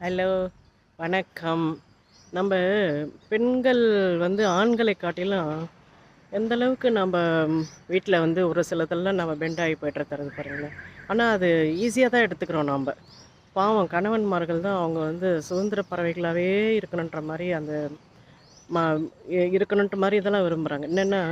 Hello வணக்கம். நம்ம பெண்கள் வந்து ஆண்களை காட்டிலும் எந்த அளவுக்கு நம்ம வீட்டில் வந்து ஒரு சிலதெல்லாம் நம்ம பெண்ட் ஆகி போய்ட்டு தரது பாருங்களேன். ஆனால் அது ஈஸியாக தான் எடுத்துக்கிறோம் நாம். பாவம் கணவன்மார்கள் தான் அவங்க வந்து சுதந்திர பறவைகளாகவே இருக்கணுன்ற மாதிரி அந்த மா இருக்கணுன்ற இருக்கணுன்ட்டு மாதிரி இதெல்லாம் விரும்புகிறாங்க என்னென்னா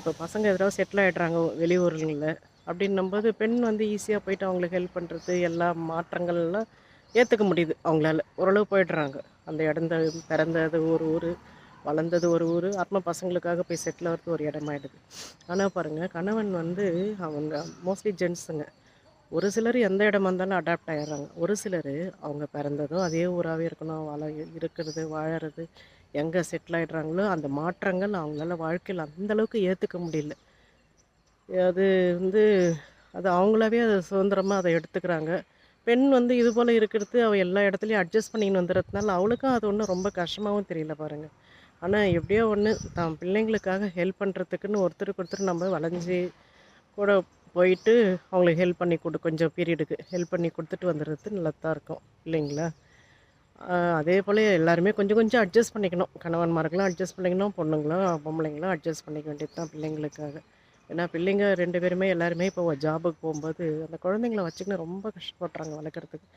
இப்போ பசங்க எதாவது செட்டில் ஆகிடுறாங்க வெளியூருங்களில் அப்படின்னும்போது பெண் வந்து ஈஸியாக போயிட்டு அவங்களுக்கு ஹெல்ப் பண்ணுறது எல்லா மாற்றங்கள்லாம் ஏற்றுக்க முடியுது. அவங்களால ஓரளவு போயிடுறாங்க. அந்த இடந்த பிறந்தது ஒரு ஊர் வளர்ந்தது ஒரு ஊர் ஆத்ம பசங்களுக்காக போய் செட்டில் ஆகிறது ஒரு இடமாயிடுது ஆனால் பாருங்கள் கணவன் வந்து அவங்க மோஸ்ட்லி ஜென்ஸுங்க ஒரு சிலர் எந்த இடமா இருந்தாலும் அடாப்ட் ஆகிடுறாங்க ஒரு சிலர் அவங்க பிறந்ததும் அதே ஊராகவே இருக்கணும். வாழ இருக்கிறது வாழறது எங்கே செட்டில் ஆகிடுறாங்களோ அந்த மாற்றங்கள் அவங்களால வாழ்க்கையில் அந்தளவுக்கு ஏற்றுக்க முடியல. அது வந்து அது அவங்களாவே அதை சுதந்திரமாக அதை எடுத்துக்கிறாங்க. பெண் வந்து இது போல் இருக்கிறது அவள் எல்லா இடத்துலையும் அட்ஜஸ்ட் பண்ணின்னு வந்துடுறதுனால அவளுக்கும் அது ஒன்றும் ரொம்ப கஷ்டமாகவும் தெரியல பாருங்கள் ஆனால் எப்படியோ ஒன்று தான் பிள்ளைங்களுக்காக ஹெல்ப் பண்ணுறதுக்குன்னு ஒருத்தருக்கு ஒருத்தர் நம்ம வளைஞ்சி கூட போயிட்டு அவங்களுக்கு ஹெல்ப் பண்ணி கொடு கொஞ்சம் பீரியடுக்கு ஹெல்ப் பண்ணி கொடுத்துட்டு வந்துடுறது நல்லதாக இருக்கும் இல்லைங்களா? அதே போல் எல்லாருமே கொஞ்சம் கொஞ்சம் அட்ஜஸ்ட் பண்ணிக்கணும். கணவன்மார்களும் அட்ஜஸ்ட் பண்ணிக்கணும் பொண்ணுங்களும் பொம்பளைங்களும் அட்ஜஸ்ட் பண்ணிக்க வேண்டியது தான் பிள்ளைங்களுக்காக. ஏன்னா பிள்ளைங்க ரெண்டு பேருமே எல்லாருமே இப்போ ஜாபுக்கு போகும்போது அந்த குழந்தைங்கள வச்சுக்கின்னு ரொம்ப கஷ்டப்படுறாங்க வளர்க்குறதுக்கு.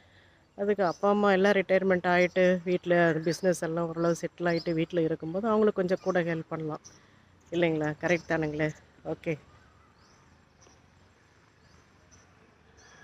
அதுக்கு அப்பா அம்மா எல்லாம் ரிட்டையர்மெண்ட் ஆகிட்டு வீட்டில் பிஸ்னஸ் எல்லாம் ஓரளவு செட்டில் ஆகிட்டு வீட்டில் இருக்கும்போது அவங்களுக்கு கொஞ்சம் கூட ஹெல்ப் பண்ணலாம். இல்லைங்களா? கரெக்ட் தானுங்களே? ஓகே